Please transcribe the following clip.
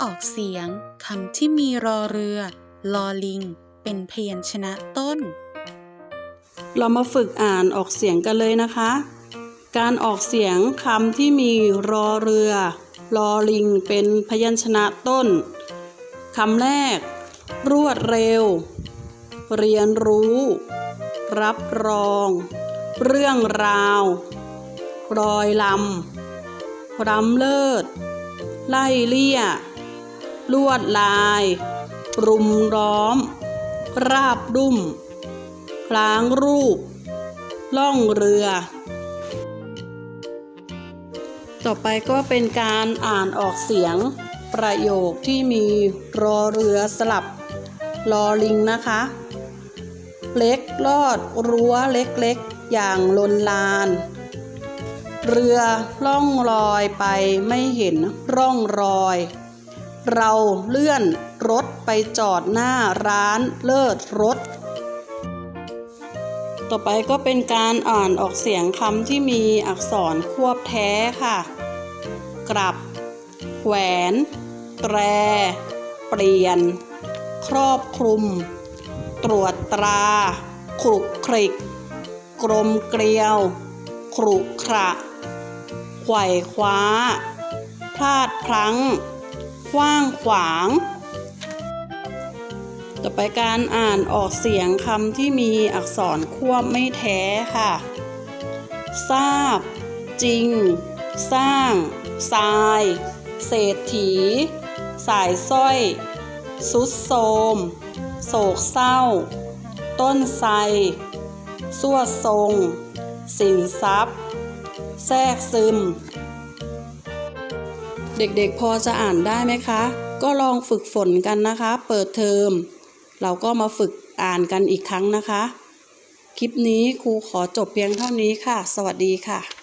ออกเสียงคำที่มีรอเรือ ลอลิง เป็นพยัญชนะต้น เรามาฝึกอ่านออกเสียงกันเลยนะคะ การออกเสียงคำที่มีรอเรือรอลิง เป็นพยัญชนะต้นคำแรก รวดเร็ว เรียนรู้ รับรอง เรื่องราว รอยลำรำเลิศ ไล่เลี่ย ลวดลาย รุมร้อม ราบรุ่มพลางรูป ล่องเรือ ต่อไปก็เป็นการอ่านออกเสียงประโยคที่มีรอเรือสลับลอลิงนะคะ เล็กลอดรั้วเล็กๆ อย่างลนลาน เรือล่องลอยไปไม่เห็นร่องรอย เราเลื่อนรถไปจอดหน้าร้านเลิศรถต่อไปก็เป็นการอ่านออกเสียงคำที่มีอักษรควบแท้ค่ะ กลับ แหวน แตร เปลี่ยน ครอบคลุม ตรวจตราครุกคริกกรมเกลียวครุขระไขว่คว้า พลาดพลั้ง ขว้างขวาง ต่อไปการอ่านออกเสียงคำที่มีอักษรควบไม่แท้ค่ะ ทราบ จริง สร้าง ทราย เศรษฐี สายสร้อย สุดโทมโศกเศร้า ต้นไทรสวดทรง สินทรัพย์ แทรกซึม เด็กๆพอจะอ่านได้ไหมคะ ก็ลองฝึกฝนกันนะคะ เปิดเทอม เราก็มาฝึกอ่านกันอีกครั้งนะคะ คลิปนี้ครูขอจบเพียงเท่านี้ค่ะ สวัสดีค่ะ